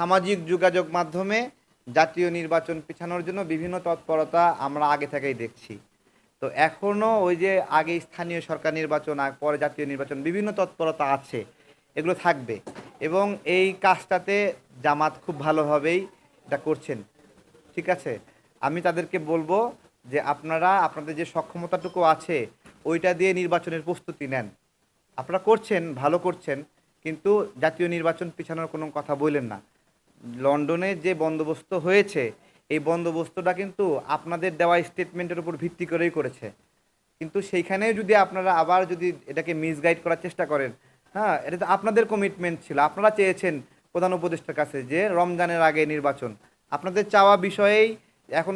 সামাজিক যোগাযোগ মাধ্যমে জাতীয় নির্বাচন পিছানোর জন্য বিভিন্ন তৎপরতা আমরা আগে থেকেই দেখছি। তো এখনও ওই যে আগে স্থানীয় সরকার নির্বাচন, আর পরে জাতীয় নির্বাচন বিভিন্ন তৎপরতা আছে, এগুলো থাকবে। এবং এই কাজটাতে জামাত খুব ভালোভাবেই এটা করছেন। ঠিক আছে? আমি তাদেরকে বলব যে আপনারা, আপনাদের যে সক্ষমতাটুকু আছে, ওইটা দিয়ে নির্বাচনের প্রস্তুতি নেন। আপনারা করছেন, ভালো করছেন, কিন্তু জাতীয় নির্বাচন পিছানোর কোনো কথা বললেন না। লন্ডনে যে বন্দোবস্ত হয়েছে, এই বন্দোবস্তটা কিন্তু আপনাদের দেওয়া স্টেটমেন্টের উপর ভিত্তি করেই করেছে। কিন্তু সেইখানে যদি আপনারা আবার যদি এটাকে মিসগাইড করার চেষ্টা করেন হ্যাঁ এটা তো আপনাদের কমিটমেন্ট ছিল। আপনারা চেয়েছেন প্রধান উপদেষ্টার কাছে যে রমজানের আগে নির্বাচন। আপনাদের চাওয়া বিষয়েই এখন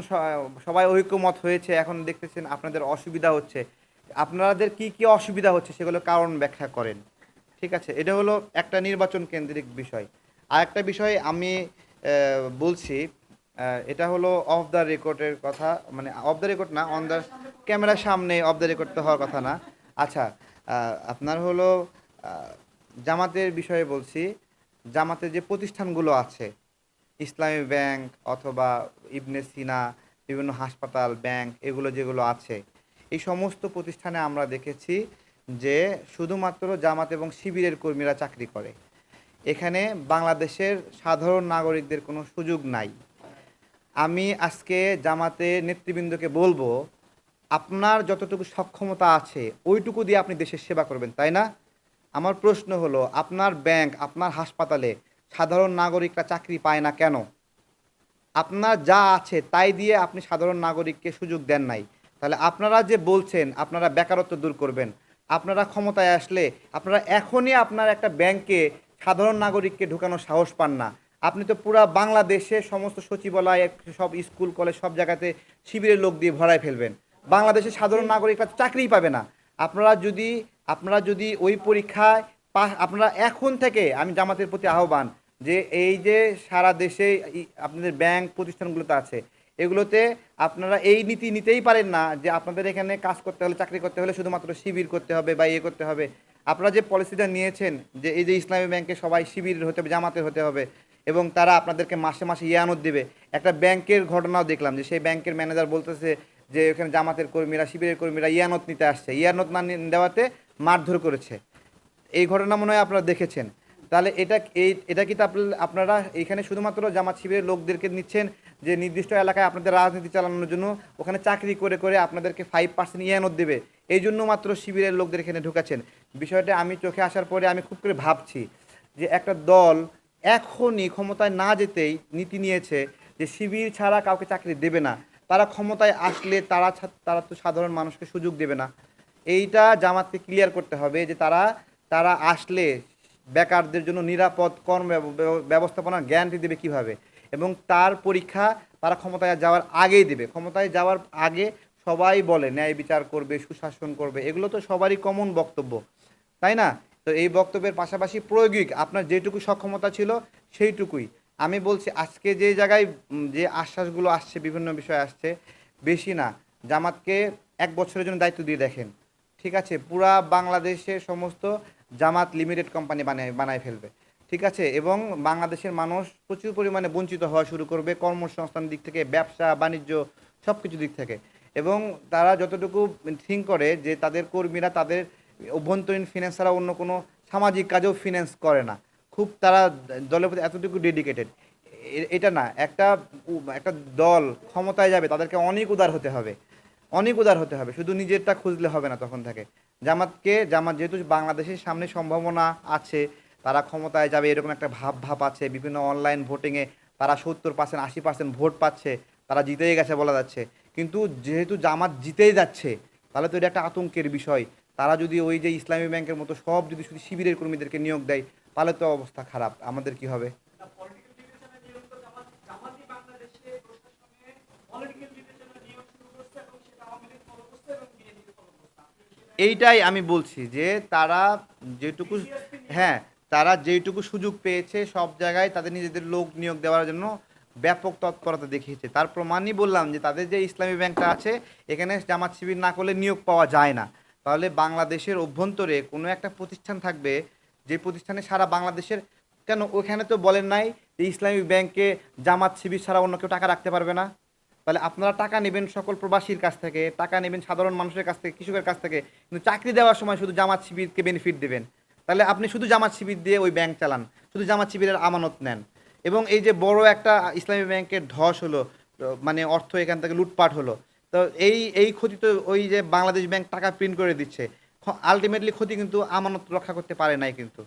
সবাই ঐক্যমত হয়েছে, এখন দেখতেছেন আপনাদের অসুবিধা হচ্ছে। আপনাদের কি কি অসুবিধা হচ্ছে সেগুলো কারণ ব্যাখ্যা করেন। ঠিক আছে, এটা হলো একটা নির্বাচন কেন্দ্রিক বিষয়। আর একটা বিষয় আমি বলছি এটা হলো অফ দ্য রেকর্ডের কথা মানে অফ দ্য রেকর্ড না অন দ্য ক্যামেরার সামনে অফ দ্য রেকর্ড তো হওয়ার কথা না। আচ্ছা আপনার হলো জামাতের বিষয়ে বলছি, জামাতের যে প্রতিষ্ঠানগুলো আছে, ইসলামী ব্যাংক অথবা ইবনে সিনা, বিভিন্ন হাসপাতাল, ব্যাংক, এগুলো যেগুলো আছে, এই সমস্ত প্রতিষ্ঠানে আমরা দেখেছি যে শুধুমাত্র জামাত এবং শিবিরের কর্মীরা চাকরি করে। এখানে বাংলাদেশের সাধারণ নাগরিকদের কোনো সুযোগ নাই। আমি আজকে জামাতে নেতৃবৃন্দকে বলব, আপনার যতটুকু সক্ষমতা আছে, ওইটুকু দিয়ে আপনি দেশের সেবা করবেন, তাই না? আমার প্রশ্ন হলো, আপনার ব্যাংক, আপনার হাসপাতালে সাধারণ নাগরিকরা চাকরি পায় না কেন? আপনার যা আছে তাই দিয়ে আপনি সাধারণ নাগরিককে সুযোগ দেন নাই। তাহলে আপনারা যে বলছেন, আপনারা বেকারত্ব দূর করবেন, আপনারা ক্ষমতায় আসলে, আপনারা এখনই আপনার একটা ব্যাংকে সাধারণ নাগরিককে ঢোকানোর সাহস পান না। আপনি তো পুরা বাংলাদেশে সমস্ত সচিবালয়, সব স্কুল, কলেজ, সব জায়গাতে শিবিরের লোক দিয়ে ভরায় ফেলবেন। বাংলাদেশের সাধারণ নাগরিকরা চাকরিই পাবে না। আপনারা যদি আপনারা যদি ওই পরীক্ষায় পাস আপনারা এখন থেকে, আমি জামাতের প্রতি আহ্বান, যে এই যে সারা দেশে আপনাদের ব্যাংক প্রতিষ্ঠানগুলোতে আছে, এগুলোতে আপনারা এই নীতি নিতেই পারেন না যে আপনাদের এখানে কাজ করতে হলে, চাকরি করতে হলে শুধুমাত্র শিবির করতে হবে বা ইয়ে করতে হবে। আপনারা যে পলিসিটা নিয়েছেন যে এই যে ইসলামী ব্যাংকে সবাই শিবির হতে হবে জামাতের হতে হবে এবং তারা আপনাদেরকে মাসে মাসে ইয়ানত দেবে, একটা ব্যাংকের ঘটনাও দেখলাম যে সেই ব্যাংকের ম্যানেজার বলতেছে যে এখানে জামাতের কর্মীরা, শিবিরের কর্মীরা ইয়ানত নিতে আসছে। ইয়ানত না দেওয়াতে মারধর করেছে। এই ঘটনা মনে হয় আপনারা দেখেছেন। তাহলে এটা এই এটা কি আপনারা এখানে শুধুমাত্র জামাত শিবিরের লোকদেরকে নিচ্ছেন যে নির্দিষ্ট এলাকায় আপনাদের রাজনীতি চালানোর জন্য ওখানে চাকরি করে করে আপনাদেরকে ফাইভ পার্সেন্ট ইয়ানত দেবে। এই জন্য মাত্র শিবিরের লোকদের এখানে ঢুকাচ্ছেন। বিষয়টা আমি চোখে আসার পরে আমি খুব করে ভাবছি যে একটা দল এখনই ক্ষমতায় না যেতেই নীতি নিয়েছে যে শিবির ছাড়া কাউকে চাকরি দেবে না। তারা ক্ষমতায় আসলে তারা তারা তো সাধারণ মানুষকে সুযোগ দেবে না। এইটা জামাতকে ক্লিয়ার করতে হবে যে তারা তারা আসলে বেকারদের জন্য নিরাপদ কর্ম ব্যব- ব্যব- ব্যবস্থাপনার গ্যারান্টি দেবে কীভাবে। এবং তার পরীক্ষা তারা ক্ষমতায় যাওয়ার আগেই দেবে। ক্ষমতায় যাওয়ার আগে সবাই বলে, ন্যায় বিচার করবে, সুশাসন করবে। এগুলো তো সবারই কমন বক্তব্য, তাই না? তো এই বক্তব্যের পাশাপাশি প্রয়োগিক আপনার যেটুকু সক্ষমতা ছিল সেইটুকুই। আমি বলছি, আজকে যে জায়গায় যে আশ্বাসগুলো আসছে, বিভিন্ন বিষয় আসছে, বেশি না। জামাতকে এক বছরের জন্য দায়িত্ব দিয়ে দেখেন। ঠিক আছে? পুরা বাংলাদেশে সমস্ত জামাত লিমিটেড কোম্পানি বানায় বানায় ফেলবে। ঠিক আছে? এবং বাংলাদেশের মানুষ প্রচুর পরিমাণে বঞ্চিত হওয়া শুরু করবে কর্মসংস্থান দিক থেকে, ব্যবসা, বাণিজ্য সব কিছু দিক থেকে। এবং তারা যতটুকু থিঙ্ক করে যে তাদের কর্মীরা, তাদের অভ্যন্তরীণ ফিনান্স ছাড়া অন্য কোনো সামাজিক কাজেও ফিনান্স করে না। খুব তারা দলের প্রতি এতটুকু ডেডিকেটেড এটা না, একটা একটা দল ক্ষমতায় যাবে, তাদেরকে অনেক উদার হতে হবে। অনেক উদার হতে হবে, শুধু নিজেরটা খুঁজলে হবে না তখন থেকে। জামাতকে, জামাত যেহেতু বাংলাদেশের সামনে সম্ভাবনা আছে তারা ক্ষমতায় যাবে, এরকম একটা ভাব ভাব আছে, বিভিন্ন অনলাইন ভোটিংয়ে তারা সত্তর পার্সেন্ট আশি পার্সেন্ট ভোট পাচ্ছে, তারা জিতেই গেছে বলা যাচ্ছে। কিন্তু যেহেতু জামাত জিতেই যাচ্ছে, তাহলে তো এটা একটা আতঙ্কের বিষয়। তারা যদি ওই যে ইসলামী ব্যাংকের মতো সব যদি শুধু শিবিরের কর্মীদেরকে নিয়োগ দেয়, তাহলে তো অবস্থা খারাপ। আমাদের কি হবে? এইটাই আমি বলছি যে তারা যেটুকু হ্যাঁ তারা যেইটুকু সুযোগ পেয়েছে সব জায়গায় তাদের নিজেদের লোক নিয়োগ দেওয়ার জন্য ব্যাপক তৎপরতা দেখিয়েছে। তার প্রমাণই বললাম যে তাদের যে ইসলামী ব্যাংকটা আছে, এখানে জামাত শিবির না করলে নিয়োগ পাওয়া যায় না। তাহলে বাংলাদেশের অভ্যন্তরে কোনো একটা প্রতিষ্ঠান থাকবে, যে প্রতিষ্ঠানে সারা বাংলাদেশের, কেন ওখানে তো বলেন নাই যে ইসলামী ব্যাংকে জামাত শিবির ছাড়া অন্য কেউ টাকা রাখতে পারবে না? তাহলে আপনারা টাকা নেবেন সকল প্রবাসীর কাছ থেকে, টাকা নেবেন সাধারণ মানুষের কাছ থেকে, কৃষকের কাছ থেকে, কিন্তু চাকরি দেওয়ার সময় শুধু জামাত শিবিরকে বেনিফিট দেবেন। তাহলে আপনি শুধু জামাত শিবির দিয়ে ওই ব্যাংক চালান, শুধু জামাত শিবিরের আমানত নেন। এবং এই যে বড় একটা ইসলামী ব্যাংকের ধস হলো মানে অর্থ এখান থেকে লুটপাট হলো, তো এই এই ক্ষতি তো ওই যে বাংলাদেশ ব্যাংক টাকা প্রিন্ট করে দিচ্ছে আলটিমেটলি ক্ষতি কিন্তু আমানত রক্ষা করতে পারে নাই কিন্তু।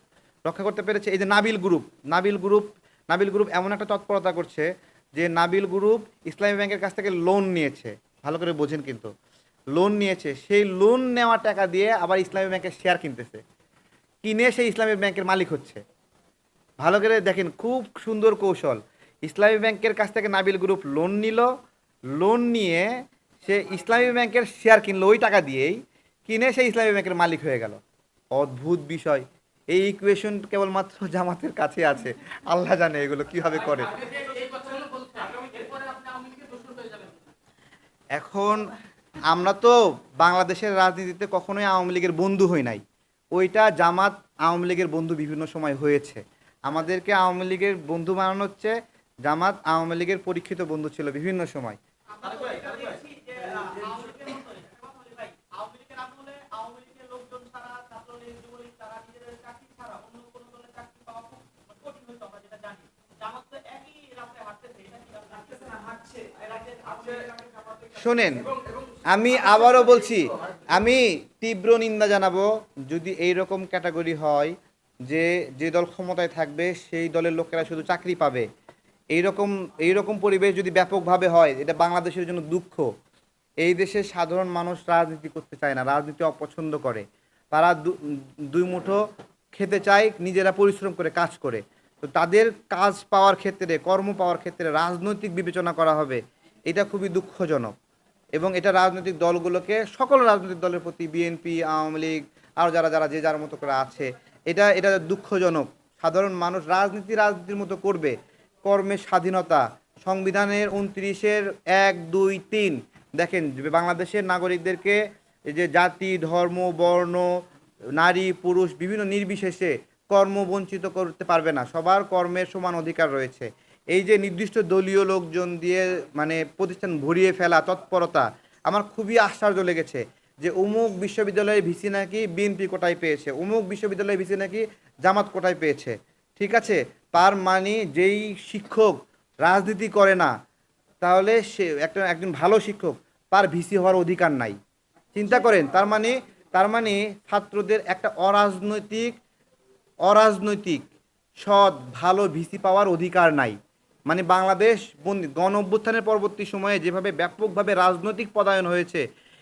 রক্ষা করতে পেরেছে এই যে Nabil group Nabil group Nabil group এমন একটা তৎপরতা করছে যে নাবিল গ্রুপ ইসলামী ব্যাংকের কাছ থেকে লোন নিয়েছে, ভালো করে বোঝেন কিন্তু। লোন নিয়েছে, সেই লোন নেওয়া টাকা দিয়ে আবার ইসলামী ব্যাংকের শেয়ার কিনতেছে। কিনে সেই ইসলামী ব্যাংকের মালিক হচ্ছে। ভালো করে দেখেন, খুব সুন্দর কৌশল। ইসলামী ব্যাংকের কাছ থেকে নাবিল গ্রুপ লোন নিল। লোন নিয়ে সে ইসলামী ব্যাংকের শেয়ার কিনলো ওই টাকা দিয়েই, কিনে সে ইসলামী ব্যাংকের মালিক হয়ে গেল। অদ্ভুত বিষয়। এই ইকুয়েশন কেবলমাত্র জামাতের কাছে আছে। আল্লাহ জানে এগুলো কীভাবে করে। এখন আমরা তো বাংলাদেশের রাজনীতিতে কখনোই আওয়ামী লীগের বন্ধু হই নাই। ওইটা জামাত আওয়ামী লীগের বন্ধু বিভিন্ন সময় হয়েছে। আমাদেরকে আওয়ামী লীগের বন্ধু বানানো হচ্ছে, জামাত আওয়ামী লীগের পরীক্ষিত বন্ধু ছিল বিভিন্ন সময়। শোনেন, আমি আবারও বলছি, আমি তীব্র নিন্দা জানাব যদি এই রকম ক্যাটাগরি হয় যে যে দল ক্ষমতায় থাকবে, সেই দলের লোকেরা শুধু চাকরি পাবে। এইরকম এইরকম পরিবেশ যদি ব্যাপকভাবে হয়, এটা বাংলাদেশের জন্য দুঃখ। এই দেশের সাধারণ মানুষ রাজনীতি করতে চায় না, রাজনীতি অপছন্দ করে। তারা দুই মুঠো খেতে চায়, নিজেরা পরিশ্রম করে, কাজ করে। তো তাদের কাজ পাওয়ার ক্ষেত্রে, কর্ম পাওয়ার ক্ষেত্রে রাজনৈতিক বিবেচনা করা হবে, এটা খুবই দুঃখজনক। এবং এটা রাজনৈতিক দলগুলোকে, সকল রাজনৈতিক দলের প্রতি বিএনপি আওয়ামী লীগ আরও যারা যারা যে যার মতো করে আছে, এটা এটা দুঃখজনক। সাধারণ মানুষ রাজনীতি রাজনীতির মতো করবে। কর্মের স্বাধীনতা, সংবিধানের উনত্রিশের এক, দুই, তিন। দেখেন, বাংলাদেশের নাগরিকদেরকে যে জাতি, ধর্ম, বর্ণ, নারী, পুরুষ বিভিন্ন নির্বিশেষে কর্ম বঞ্চিত করতে পারবে না। সবার কর্মের সমান অধিকার রয়েছে। এই যে নির্দিষ্ট দলীয় লোকজন দিয়ে মানে প্রতিষ্ঠান ভরিয়ে ফেলা তৎপরতা, আমার খুবই আশ্চর্য লেগেছে যে অমুক বিশ্ববিদ্যালয়ের ভিসি নাকি বিএনপি কোটায় পেয়েছে, অমুক বিশ্ববিদ্যালয়ের ভিসি নাকি জামাত কোটায় পেয়েছে। ঠিক আছে? তার মানে যেই শিক্ষক রাজনীতি করে না, তাহলে সে একটা, একজন ভালো শিক্ষক, তার ভিসি হওয়ার অধিকার নাই। চিন্তা করেন, তার মানে তার মানে ছাত্রদের একটা অরাজনৈতিক অরাজনৈতিক সৎ, ভালো ভিসি পাওয়ার অধিকার নাই। মানে বাংলাদেশ গণ অভ্যুত্থানের পরবর্তী সময়ে যেভাবে ব্যাপকভাবে রাজনৈতিক পদায়ন হয়েছে,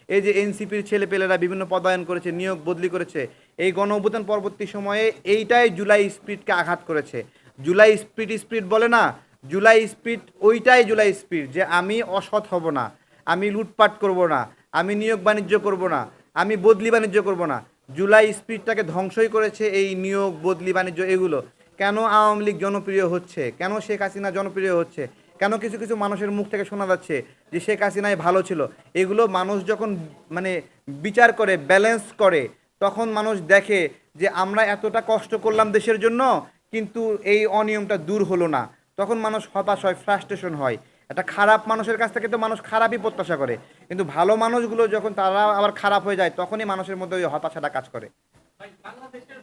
এই যে এনসিপির ছেলেপেলেরা বিভিন্ন পদায়ন করেছে, নিয়োগ বদলি করেছে, এই গণ অভ্যুত্থান পরবর্তী সময়ে এইটাই জুলাই স্পিডকে আঘাত করেছে। জুলাই স্পিড স্পিড বলে না, জুলাই স্পিড ওইটাই জুলাই স্পিড যে আমি অসৎ হব না, আমি লুটপাট করব না, আমি নিয়োগ বাণিজ্য করব না, আমি বদলি বাণিজ্য করব না। জুলাই স্পিডটাকে ধ্বংসই করেছে এই নিয়োগ বদলি বাণিজ্য এগুলো। কেন আওয়ামী লীগ জনপ্রিয় হচ্ছে? কেন শেখ হাসিনা জনপ্রিয় হচ্ছে? কেন কিছু কিছু মানুষের মুখ থেকে শোনা যাচ্ছে যে শেখ হাসিনাই ভালো ছিল? এগুলো মানুষ যখন মানে বিচার করে ব্যালেন্স করে, তখন মানুষ দেখে যে আমরা এতটা কষ্ট করলাম দেশের জন্য, কিন্তু এই অনিয়মটা দূর হলো না। তখন মানুষ হতাশ হয় ফ্রাস্ট্রেশন হয়। একটা খারাপ মানুষের কাছ থেকে তো মানুষ খারাপই প্রত্যাশা করে। কিন্তু ভালো মানুষগুলো যখন তারা আবার খারাপ হয়ে যায়, তখনই মানুষের মধ্যে ওই হতাশাটা কাজ করে। বাংলাদেশের?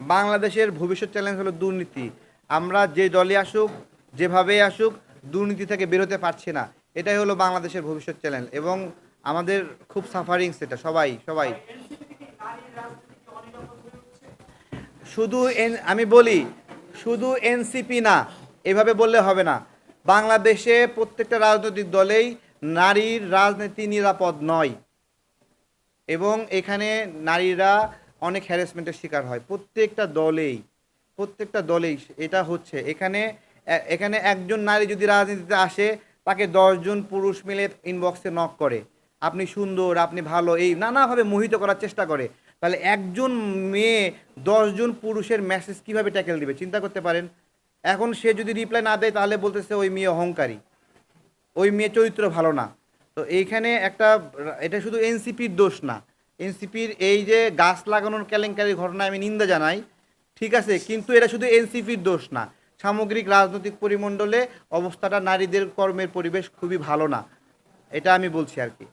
বাংলাদেশের ভবিষ্যৎ চ্যালেঞ্জ হলো দুর্নীতি। আমরা যে দলে আসুক যেভাবে আসুক, দুর্নীতি থেকে বেরোতে পারছি না। এটাই হলো বাংলাদেশের ভবিষ্যৎ চ্যালেঞ্জ এবং আমাদের খুব সাফারিংস এটা সবাই সবাই। শুধু এন আমি বলি, শুধু এনসিপি না, এভাবে বললে হবে না। বাংলাদেশে প্রত্যেকটা রাজনৈতিক দলেই নারীর রাজনীতি নিরাপদ নয়। এবং এখানে নারীরা অনেক হ্যারাসমেন্টের শিকার হয়। প্রত্যেকটা দলেই প্রত্যেকটা দলেই এটা হচ্ছে। এখানে এখানে একজন নারী যদি রাজনীতিতে আসে, তাকে দশজন পুরুষ মিলে ইনবক্সে নক করে। আপনি সুন্দর, আপনি ভালো, এই নানাভাবে মোহিত করার চেষ্টা করে। তাহলে একজন মেয়ে দশজন পুরুষের মেসেজ কীভাবে ট্যাকেল দিবে? চিন্তা করতে পারেন। এখন সে যদি রিপ্লাই না দেয়, তাহলে বলতেছে ওই মেয়ে অহংকারী। ওই মেয়ে চরিত্র ভালো না। তো এইখানে একটা, এটা শুধু এনসিপির দোষ না। এনসিপির এই যে গাছ লাগানোর কেলেঙ্কারির ঘটনায় আমি নিন্দা জানাই। ঠিক আছে, কিন্তু এটা শুধু এনসিপির দোষ না। সামগ্রিক রাজনৈতিক পরিমণ্ডলে অবস্থাটা নারীদের কর্মের পরিবেশ খুবই ভালো না। এটা আমি বলছি আর কি।